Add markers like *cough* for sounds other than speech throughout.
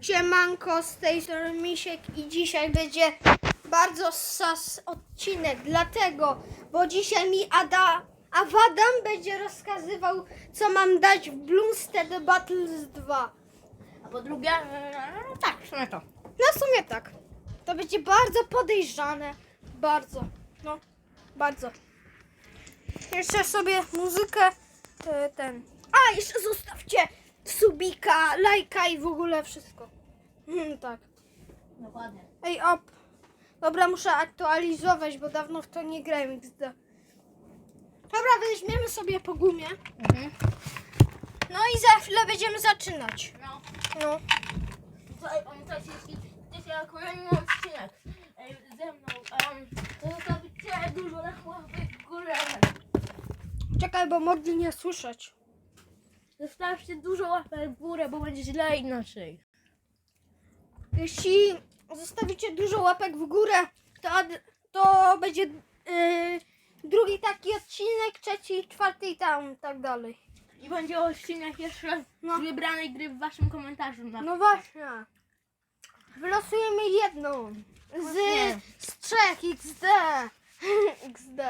Siemanko, z tej strony Misiek i dzisiaj będzie bardzo sas odcinek, dlatego, bo dzisiaj mi Ada, Awadam będzie rozkazywał, co mam dać w Bloomstead Battles 2. A po drugie, no tak, w sumie to. No w sumie tak. To będzie bardzo podejrzane. Bardzo. No, bardzo. Jeszcze sobie muzykę e, ten. A, jeszcze zostawcie subika, lajka i w ogóle wszystko. Hmm, tak. Dokładnie. Ej, op. Dobra, muszę aktualizować, bo dawno w to nie grałem XD. Dobra, weźmiemy sobie po gumie. Mhm. No i za chwilę będziemy zaczynać. No, No. tutaj pamiętajcie, jeśli chcecie kolejny odcinek ej, ze mną, um, to zostawicie dużo łapek w górę. Czekaj, bo mogli nie słyszeć. Zostawcie dużo łapek w górę, bo będzie źle inaczej. Jeśli zostawicie dużo łapek w górę, to, to będzie yy, drugi taki odcinek, trzeci, czwarty i tam tak dalej. I będzie odcinek jeszcze No. z wybranej gry w waszym komentarzu. Na... No właśnie. Wylosujemy jedną z, Właśnie. z trzech XD. *laughs* XD.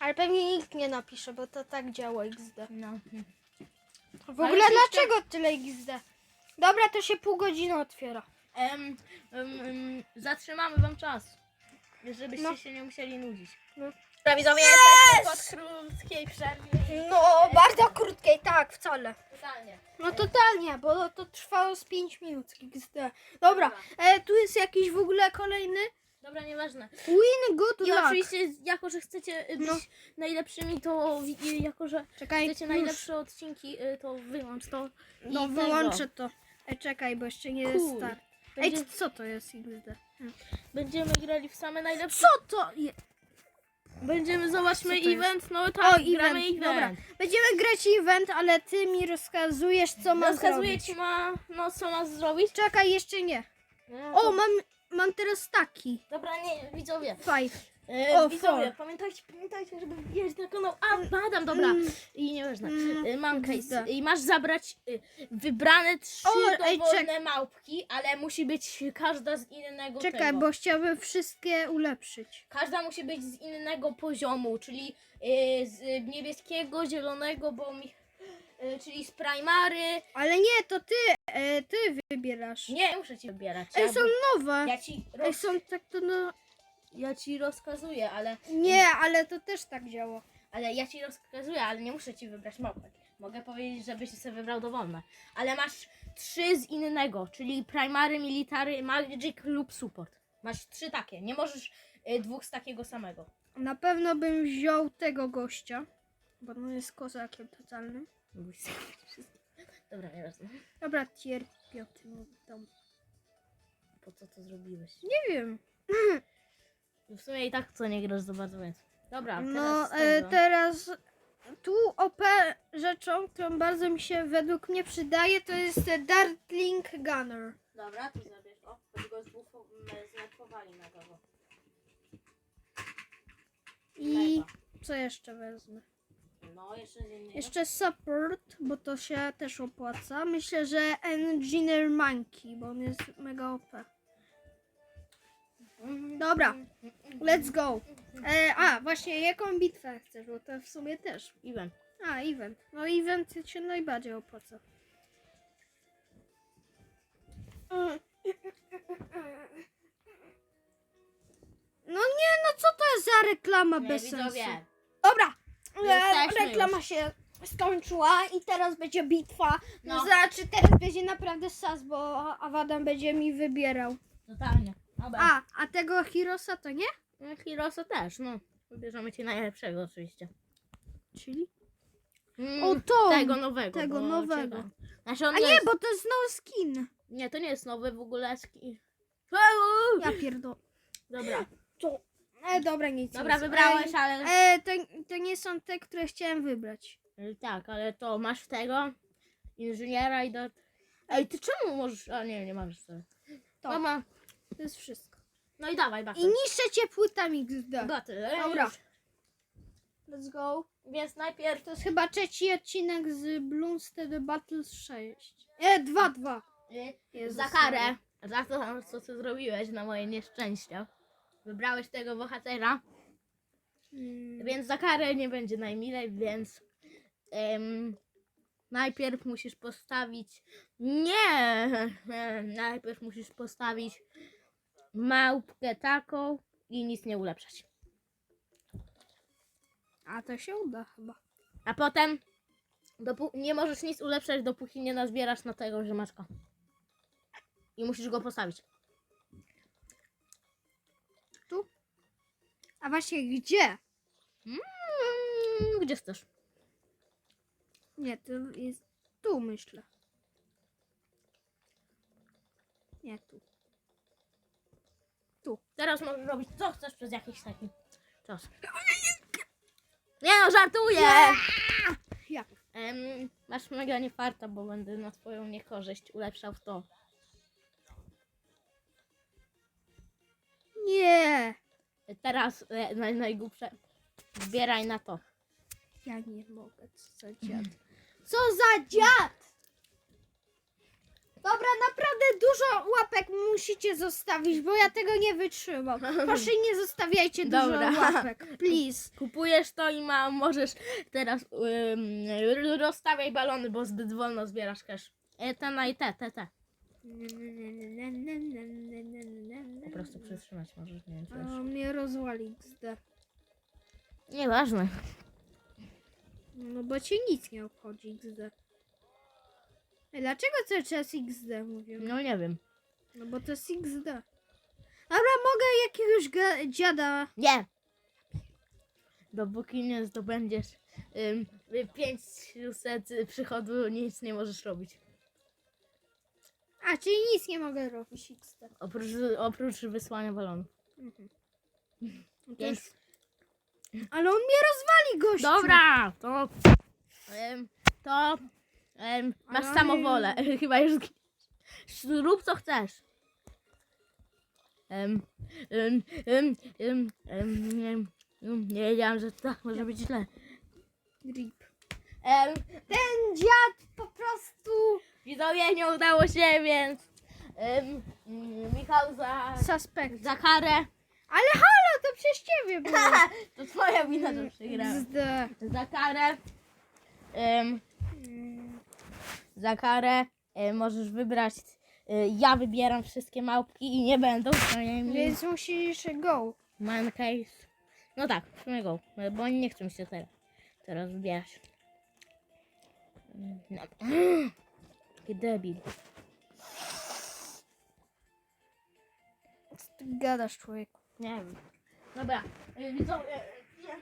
Ale pewnie nikt nie napisze, bo to tak działa XD. No. W Ale ogóle jeszcze- dlaczego tyle XD? Dobra, to się pół godziny otwiera. Em, em, em, zatrzymamy wam czas, żebyście No. się nie musieli nudzić. No. Widzowie, jesteśmy po krótkiej przerwie. No, bardzo krótkiej, tak, wcale. Totalnie. No totalnie, bo to trwało z 5 minut XD. Dobra, e, tu jest jakiś w ogóle kolejny Dobra, nieważne. Win Good I Luck. oczywiście, jako że chcecie y, być No. najlepszymi, to wi- y, jako że Czekaj, chcecie już. najlepsze odcinki, y, to wyłącz to. No I wyłączę to. Ej, czekaj, bo jeszcze nie jest start. Ej, Będzie, co to jest XD? będziemy grali w same najlepsze. Co to jest? Będziemy, zobaczmy Co to event, no tak, O, event, gramy event. dobra. Będziemy grać event, ale ty mi rozkazujesz, co mam Rozkazuję zrobić. ci, ma, no co masz zrobić. Czekaj, jeszcze nie. No, O, mam, mam teraz taki. Dobra, nie, widzowie. Five. E, O, widzowie, pamiętajcie, pamiętajcie, żeby wbijać na kanał. A, badam, dobra. Mm. I nieważne. Mm, Y, Mam case. I masz zabrać y, wybrane trzy O, ej, dowolne małpki, ale musi być każda z innego Czekaj, tego. bo chciałbym wszystkie ulepszyć. Każda musi być z innego poziomu, czyli y, z niebieskiego, zielonego, bo mi, y, czyli z primary. Ale nie, to ty, e, ty wybierasz. Nie muszę ci wybierać. Ej, ja, są nowe. ja ci Ej, roz, są tak to no... ja ci rozkazuję, ale Nie, ale to też tak działa. Ale ja ci rozkazuję, ale nie muszę ci wybrać małpek. Mogę powiedzieć, żebyś sobie wybrał dowolne. Ale masz trzy z innego, czyli primary, military, magic lub support. Masz trzy takie. Nie możesz y, dwóch z takiego samego. Na pewno bym wziął tego gościa, bo on jest kozakiem totalnym. Dobra, nieważne. Dobra, tier piąty tam. Po co to zrobiłeś? Nie wiem. W sumie i tak co nie grasz za bardzo, więc. Dobra, teraz No, e, tego. teraz tu OP rzeczą, którą bardzo mi się według mnie przydaje, to jest e, Dartling Gunner. Dobra, tu zabierz. O, choć go zbufo- m- znerfowali na gowo. I co jeszcze wezmę? No, jeszcze support, bo to się też opłaca. Myślę, że Engineer Monkey, bo on jest mega OP. Dobra, let's go. E, a, właśnie, jaką bitwę chcesz, bo to w sumie też. Event. A, event. No event się najbardziej opłaca. No nie, no co to jest za reklama bez sensu? Dobra, Jesteśmy reklama się skończyła i teraz będzie bitwa. No, No. znaczy teraz będzie naprawdę sas, bo Awadam będzie mi wybierał. Totalnie. Dobra. A, a tego Hirosa to nie? No, Hirosa też, no. Wybierzemy ci najlepszego oczywiście. Czyli? Mm, O, to! Tego nowego. tego bo nowego. czekaj. Znaczy on A nie, jest... bo to jest no skin. Nie, to nie jest nowy w ogóle. ski- Ja pierdolę. Dobra, To... E, dobra, nic. dobra, nic. wybrałeś, E, ale... e, to, to nie są te, które chciałem wybrać. E, Tak, ale to masz tego, inżyniera i do... Ej, ty czemu możesz... A nie, nie możesz sobie. To. Mama. To jest wszystko. No i dawaj, I battle. niszczę cię płytami XD. Battle. Dobra. Let's go. Więc najpierw... To jest chyba trzeci odcinek z Bloomstead Battles 6. E, 2-2. Jezus za karę, za to, co ty zrobiłeś na moje nieszczęście. Wybrałeś tego bohatera, Mm, więc za karę nie będzie najmilej, więc em, najpierw musisz postawić. Nie! *laughs* Najpierw musisz postawić małpkę taką i nic nie ulepszać. A to się uda chyba. A potem nie możesz nic ulepszać, dopóki nie nazbierasz na tego ziomeczka. I musisz go postawić. A właśnie gdzie? Mm, gdzie chcesz? Nie, to jest tu myślę. Nie tu. Teraz możesz robić co chcesz przez jakiś taki czas. Nie no, żartuję! Jak? Em, masz mega niefarta, bo będę na twoją niekorzyść ulepszał to. Nie. Teraz e, naj, najgłupsze. Zbieraj na to. Ja nie mogę. Co za dziad? Co za dziad? Dobra, naprawdę dużo łapek musicie zostawić, bo ja tego nie wytrzymam. *laughs* Proszę nie zostawiajcie dużo Dobra. łapek, please. Kupujesz to i ma, możesz teraz ym, rozstawiaj balony, bo zbyt wolno zbierasz cash. E, te na i te, te, te. Po prostu przytrzymać możesz, nie wiem czy A mnie rozwali XD. Nieważne. No bo cię nic nie obchodzi XD. Ej, Dlaczego cały czas XD mówię? No nie wiem. No bo to jest XD. Dobra, mogę jakiegoś ga- dziada. Nie! Dopóki nie zdobędziesz ym, 500 przychodu, nic nie możesz robić. A, czyli nic nie mogę robić XD. Oprócz, oprócz wysłania balonów. Mhm. No to już- Ale on mnie rozwali, gościu. Dobra, to. To. Masz Ale- samowolę. *laughs* Chyba już. Rób co chcesz. Ym, ym, ym, ym, ym, nie wiedziałam, że tak może być źle. Rip. Ten dziad po prostu... widzowie nie udało się, więc. Ym, ym, Michał za, Suspekt. za karę. Ale halo, to przez ciebie było. *laughs* To twoja wina, że przegrałem. Za karę. Ym, za karę y, możesz wybrać. Y, ja wybieram wszystkie małpki i nie będą przynajmniej Więc musisz go. man case. No tak, w sumie go, bo oni nie chcą się teraz, teraz wybierać. No. Jaki debil. Co ty gadasz, człowieku? Nie wiem. Dobra, y, widzowie. nie.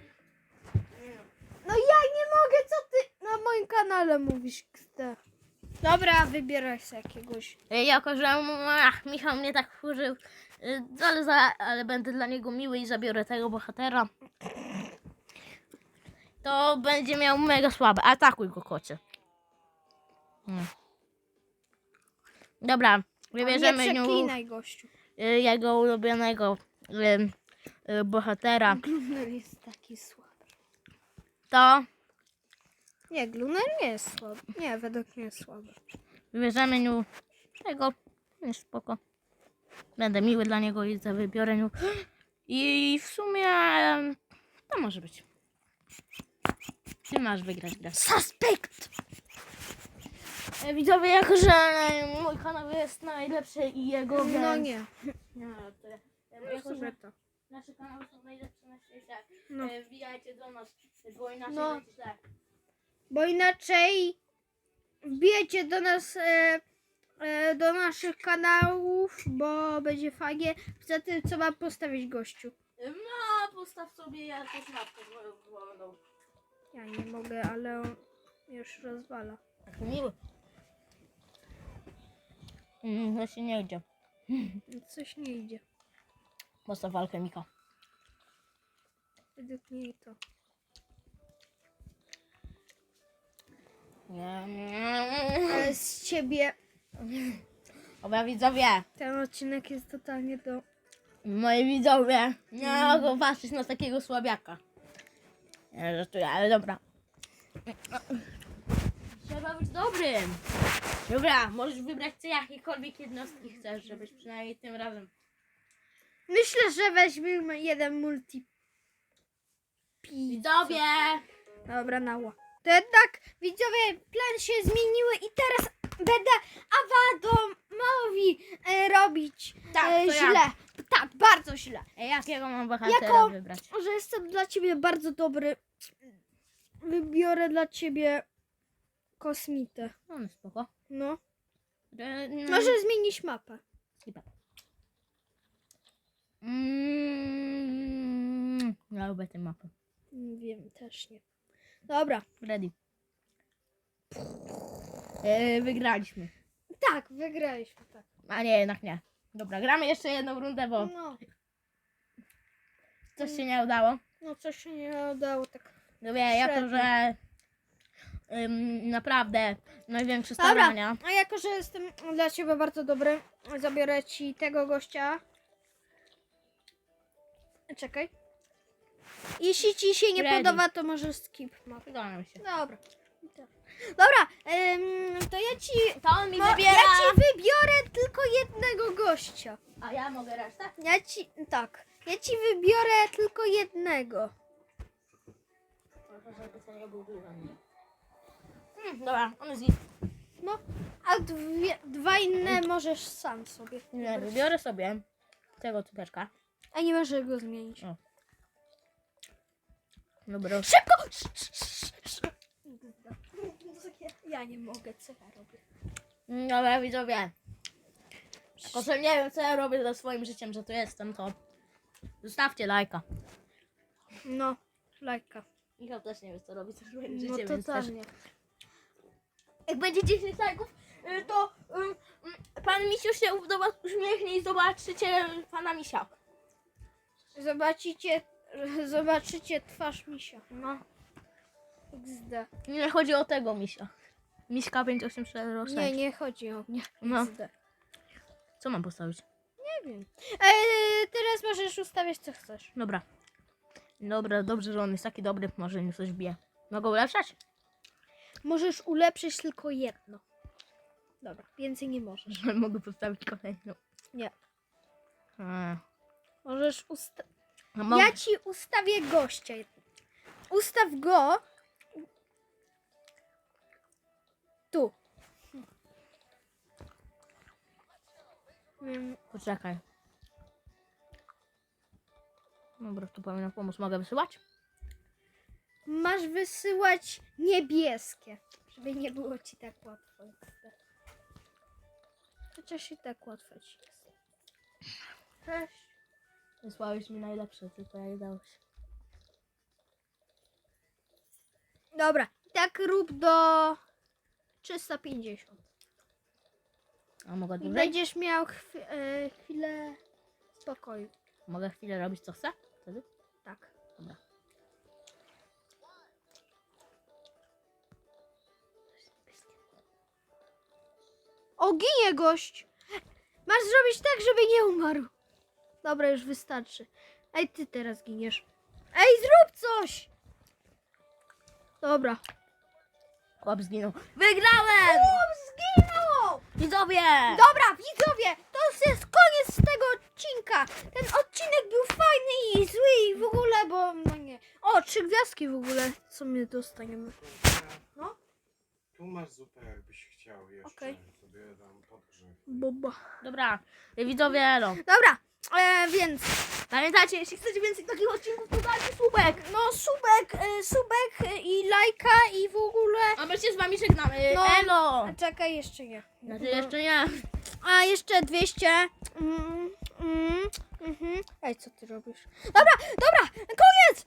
No ja nie mogę, co ty na moim kanale mówisz, XD. Dobra, wybieraj sobie jakiegoś. Y, Jako, że ach, Michał mnie tak wkurzył, y, ale, za, ale będę dla niego miły i zabiorę tego bohatera. To będzie miał mega słabe. Atakuj go, kocie. Mm. Dobra, nie wybierzemy przeklinaj, gościu. y, jego ulubionego y, y, bohatera. *laughs* Gluner jest taki słaby. To Nie, Gluner nie jest słaby. Nie, według mnie jest słaby. wybierzemy nią tego. Jest spoko. Będę miły dla niego i za wybiorę nią. *gasps* I w sumie em, to może być. Ty masz wygrać grę. Suspekt! E, Widzowie, jako że e, mój kanał jest najlepszy i jego, No więc... nie. *laughs* To, e, No jako, że to. nasze kanały są najlepsze na świecie, No. e, wbijajcie do nas, bo inaczej No. będzie. Bo inaczej wbijecie do nas, e, e, do naszych kanałów, bo będzie fajnie. Wtedy co mam postawić gościu? No, postaw sobie jakąś mapkę wolną. Ja nie mogę, ale on już rozwala. Taki miły. Mm, się nie idzie. Coś nie idzie. Postaw alchemika. Według mnie to. Nie. Ale z ciebie Dobra, widzowie. ten odcinek jest totalnie do... Moi widzowie, nie mogą patrzeć na takiego słabiaka. Nie żartuję, ale dobra. Trzeba być dobrym. Dobra, możesz wybrać co jakiekolwiek jednostki chcesz, żebyś przynajmniej tym razem. Myślę, że weźmiemy jeden multi. Widzowie! Dobra, nała. To jednak, widzowie, plan się zmieniły i teraz będę Awadomowi e, robić Tak, e, to ja. źle. Tak, bardzo źle. Ej, jakiego mam bohatera Jako- wybrać? Że jestem dla ciebie bardzo dobry. Wybiorę dla ciebie kosmitę. No, no spoko. No. E, mm, Może zmienić mapę. Skipa. Mm, ja lubię tę mapę. Nie wiem, też nie. Dobra. Ready. E, wygraliśmy. Tak, wygraliśmy, tak. A nie, jednak nie. Dobra, gramy jeszcze jedną rundę, bo No, coś się nie udało. no coś się nie udało tak. No wie, jako Średnio. że ym, naprawdę największe Dobra. starania. A jako, że jestem dla ciebie bardzo dobry, zabiorę ci tego gościa. Czekaj. Jeśli ci się nie Ready. podoba, to możesz skip mapę. Wyglądam się. Dobra. Dobra, em, to ja ci. To on mi ja wybiera. ci wybiorę tylko jednego gościa. A ja mogę resztę? Ja ci. Tak. Ja ci wybiorę tylko jednego. Proszę, żeby to nie był dużo. Hmm, dobra, on jest git. No, a dwie, dwa inne możesz sam sobie. Nie, wybrać. wybiorę sobie tego typeczka. A nie możesz go zmienić. O. Dobra. Szybko! Ja nie mogę, co ja robię. Dobra, widzowie. Tylko, że nie wiem, co ja robię ze swoim życiem, że tu jestem, to zostawcie lajka. No, lajka. Michał też nie wie, co robi ze swoim No życiem, więc też... totalnie. Jak będzie 10 lajków, y, to y, pan Misiu się do was uśmiechnie i zobaczycie pana Misia. Zobaczycie, zobaczycie twarz misia. No. XD. Nie chodzi o tego Misia. Miśka 584 Nie, nie chodzi o mnie. No. XD. Co mam postawić? Nie wiem. Eee, teraz możesz ustawiać co chcesz. Dobra. Dobra, dobrze, że on jest taki dobry, może mi coś bije. Mogę ulepszać? Możesz ulepszyć tylko jedno. Dobra, więcej nie możesz. *laughs* Mogę postawić kolejną. Nie. A, Możesz usta- a mogę... Ja ci ustawię gościa. Ustaw go. Tu. Mm, Poczekaj. Dobra, tu powinna pomóc. Mogę wysyłać? Masz wysyłać niebieskie, żeby nie było ci tak łatwo. Chociaż i tak łatwo ci jest. Cześć. Wysłałeś mi najlepsze, tylko ja je dałeś. Dobra, tak rób do 350. A mogę I dłużej? będziesz miał chwi- e, chwilę spokoju. Mogę chwilę robić co chcę? Wtedy? Tak. Dobra. O, ginie gość! Masz zrobić tak, żeby nie umarł. Dobra, już wystarczy. Ej, ty teraz giniesz. Ej, zrób coś! Dobra. Chłop zginął. Wygrałem! Chłop zginął! Widzowie! Dobra, widzowie, to jest koniec tego odcinka. Ten odcinek był fajny i zły i w ogóle, bo no nie. O, trzy gwiazdki w ogóle, co my dostaniemy. No. Tu masz zupę, jakbyś chciał jeszcze Okej. sobie dam podgrzech. Boba. Dobra, widzowie, elo. Dobra, e, więc Pamiętajcie, jeśli chcecie więcej takich odcinków, to dajcie słupek. no subek, e, subek e, i lajka i w ogóle. A my się z wami żegnamy. No. Elo! Czekaj, jeszcze nie. Znaczy jeszcze nie. A, jeszcze 200. Mm, mm, mhm. Ej, co ty robisz? Dobra, dobra, koniec!